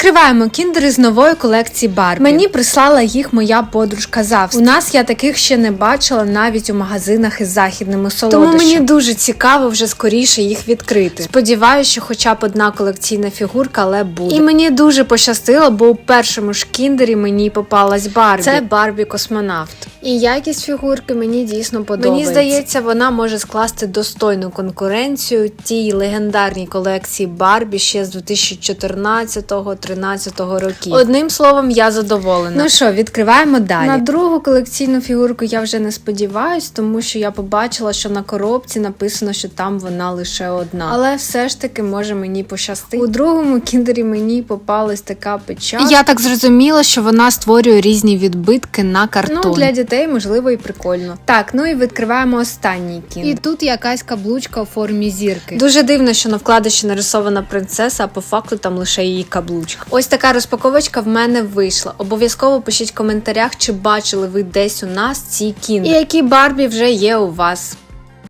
Відкриваємо кіндери з нової колекції Барбі. Мені прислала їх моя подружка Завс. У нас я таких ще не бачила навіть у магазинах із західними солодощами. Тому мені дуже цікаво вже скоріше їх відкрити. Сподіваюся, що хоча б одна колекційна фігурка, але буде. І мені дуже пощастило, бо у першому ж кіндері мені попалась Барбі. Це Барбі космонавт. І якість фігурки мені дійсно подобається. Мені здається, вона може скласти достойну конкуренцію тій легендарній колекції Барбі ще з 2014-13 років. Одним словом, я задоволена. Ну що, відкриваємо далі. На другу колекційну фігурку я вже не сподіваюсь, тому що я побачила, що на коробці написано, що там вона лише одна. Але все ж таки може мені пощастити. У другому кіндері мені попалась така печатка. Я так зрозуміла, що вона створює різні відбитки на картон. Ну, для дітей можливо і прикольно. Так, ну і відкриваємо останній кін. І тут якась каблучка у формі зірки. Дуже дивно, що на вкладиші нарисована принцеса, а по факту там лише її каблучка. Ось така розпаковочка в мене вийшла. Обов'язково пишіть в коментарях, чи бачили ви десь у нас ці кіни, І які Барбі вже є у вас.